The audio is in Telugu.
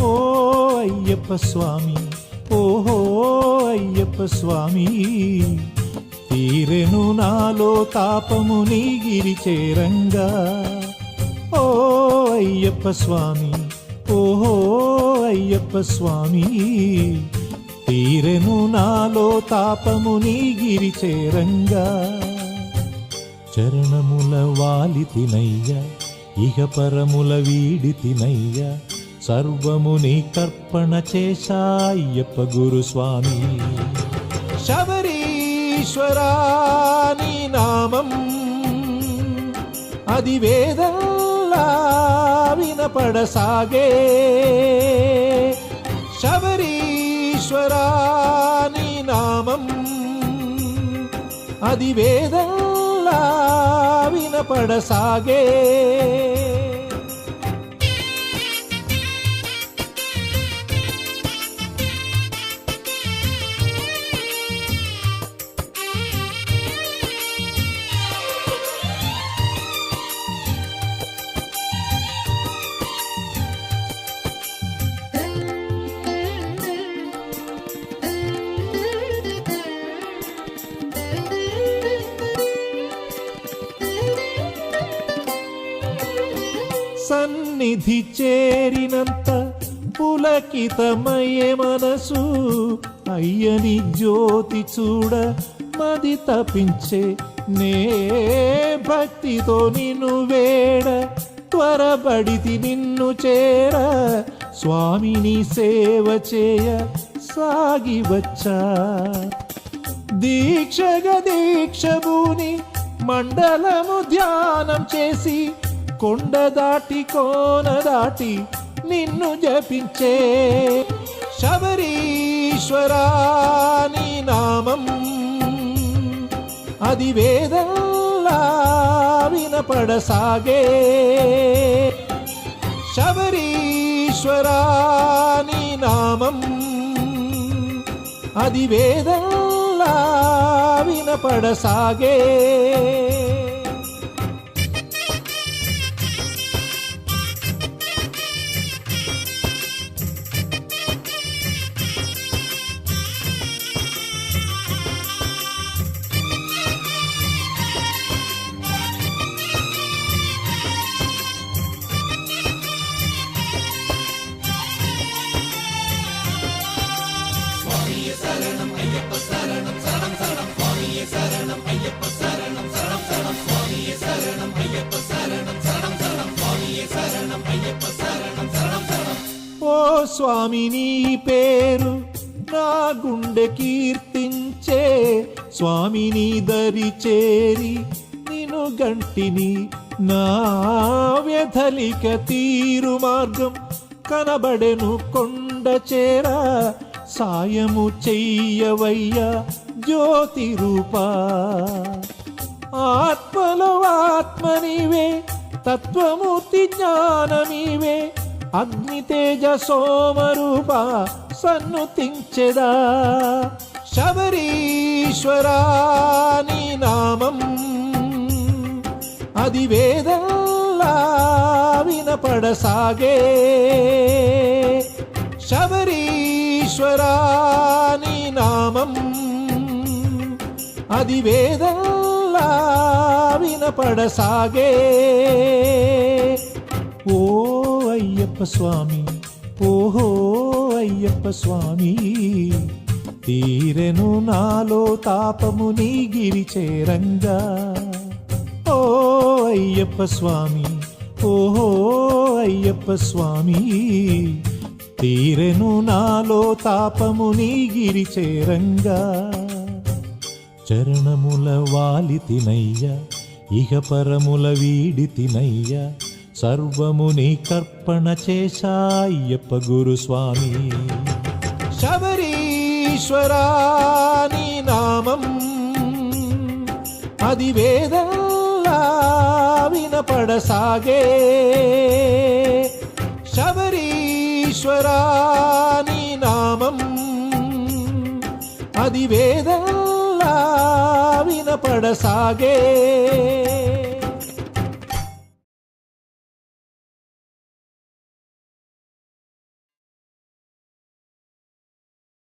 ఓ అయ్యప్ప స్వామి ఓహో అయ్యప్ప స్వామి తీరెను నాలో తాపము నీ గిరి చేరంగా ఓ అయ్యప్ప స్వామి ఓహో అయ్యప్ప స్వామి. తీరెను నాలో తాపము నీ గిరి చేరంగా. చరణముల వాలి తినయ్య ఇహ పరముల వీడి తినయ్య. సర్వము నీ కర్పణ చేశాయ్యప్ప గురుస్వామి శబరీశ్వరా నీ నామం అది వేదల్లా వినపడసాగే శబరీశ్వరా నీ నామం అది వేదంలా వినపడసాగే. సన్నిధి చేరినంత పులకితమయ్యే మనసు అయ్యని జ్యోతి చూడ మది తపించే నే భక్తితో నిన్ను వేడ త్వరబడితి నిన్ను చేర స్వామిని సేవ చేయ సాగి వచ్చా. దీక్షగ దీక్షభూని మండలము ధ్యానం చేసి కొండ దాటి కోన దాటి నిన్ను జపించే శబరీశ్వరా నీ నామం. అది వేదల్లా వినపడసాగే. శబరీశ్వరా నీ నామం. అది వేదల్లా వినపడసాగే. ఓ స్వామి నీ పేరు నా గుండె కీర్తించే స్వామి నీ దరి చేరి నిను గంటిని నా వ్యధలిక తీరు మార్గం కనబడెను కొండ చేర సాయము చెయ్యవయ్యా జ్యోతి రూపా ఆత్మలో ఆత్మనివే తత్వమూర్తి జ్ఞానమీవే. అగ్నితేజ సోమరూప సన్నుతించెదా. శబరీశ్వరా నీ నామం. అది వేదల్లా వినపడసాగే. శబరీశ్వరా నీ నామం. అది వేదల్లా వేదంలా వినపడసాగే. ఓ అయ్యప్ప స్వామి ఓహో అయ్యప్ప స్వామి తీరెను నాలో తాపము నీ గిరి చేరంగా. ఓ అయ్యప్ప స్వామి ఓహో అయ్యప్ప స్వామి తీరెను నాలో తాపము నీ గిరి చేరంగా. చరణముల వాలి తినయ్య ఇహ పరముల వీడి తినయ్య సర్వము కర్పణ చేశాయ్యప్ప గురుస్వామి. శబరీశ్వరా నీ నామం అది వేదంలా వినపడసాగే. ఈశ్వరా నీ నామం అది వేదల్లా వినపడసాగే